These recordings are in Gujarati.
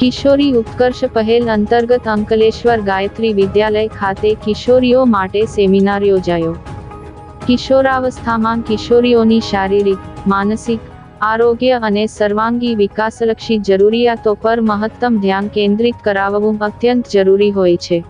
કિશોરી ઉત્કર્ષ પહેલ અંતર્ગત અંકલેશ્વર ગાયત્રી વિદ્યાલય ખાતે કિશોરીઓ માટે સેમિનાર યોજાયો. કિશોરાવસ્થામાં કિશોરીઓની શારીરિક, માનસિક, આરોગ્ય અને સર્વાંગી વિકાસલક્ષી જરૂરિયાતો પર મહત્તમ ધ્યાન કેન્દ્રિત કરાવવું અત્યંત જરૂરી હોય છે.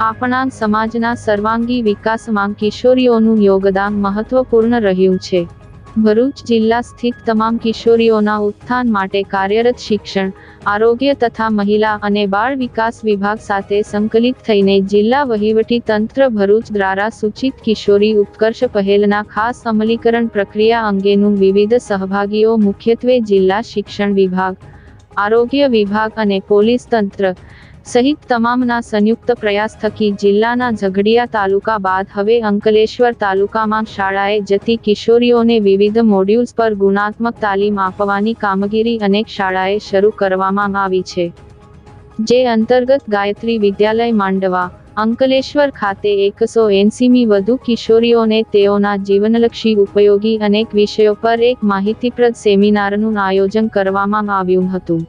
આપણા સમાજના સર્વાંગી વિકાસમાં કિશોરીઓનું યોગદાન મહત્વપૂર્ણ રહ્યું છે. ભરૂચ જિલ્લા સ્થિત તમામ કિશોરીઓના ઉત્થાન માટે કાર્યરત શિક્ષણ, આરોગ્ય તથા મહિલા અને બાળ વિકાસ વિભાગ સાથે સંકલિત થઈને જિલ્લા વહીવટી તંત્ર ભરૂચ દ્વારા સૂચિત કિશોરી ઉત્કર્ષ પહેલના ખાસ અમલીકરણ પ્રક્રિયા અંગેનું વિવિધ સહભાગીઓ મુખ્યત્વે જિલ્લા શિક્ષણ વિભાગ, આરોગ્ય વિભાગ અને પોલીસ તંત્ર સહિત તમામના સંયુક્ત પ્રયાસ થકી જિલ્લાના ઝઘડિયા તાલુકા બાદ હવે અંકલેશ્વર તાલુકામાં શાળાએ જતી કિશોરીઓને વિવિધ મોડ્યુલ્સ પર ગુણાત્મક તાલીમ આપવાની કામગીરી અનેક શાળાએ શરૂ કરવામાં આવી છે. જે અંતર્ગત ગાયત્રી વિદ્યાલય માંડવા, અંકલેશ્વર ખાતે એકસો એંસીમી વધુ કિશોરીઓને તેઓના જીવનલક્ષી ઉપયોગી અનેક વિષયો પર એક માહિતીપ્રદ સેમિનારનું આયોજન કરવામાં આવ્યું હતું.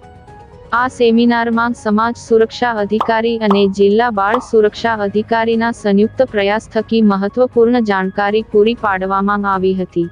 આ સેમિનારમાં સમાજ સુરક્ષા અધિકારી અને જિલ્લા બાળ સુરક્ષા અધિકારીના સંયુક્ત પ્રયાસ થકી મહત્વપૂર્ણ જાણકારી પૂરી પાડવામાં આવી હતી.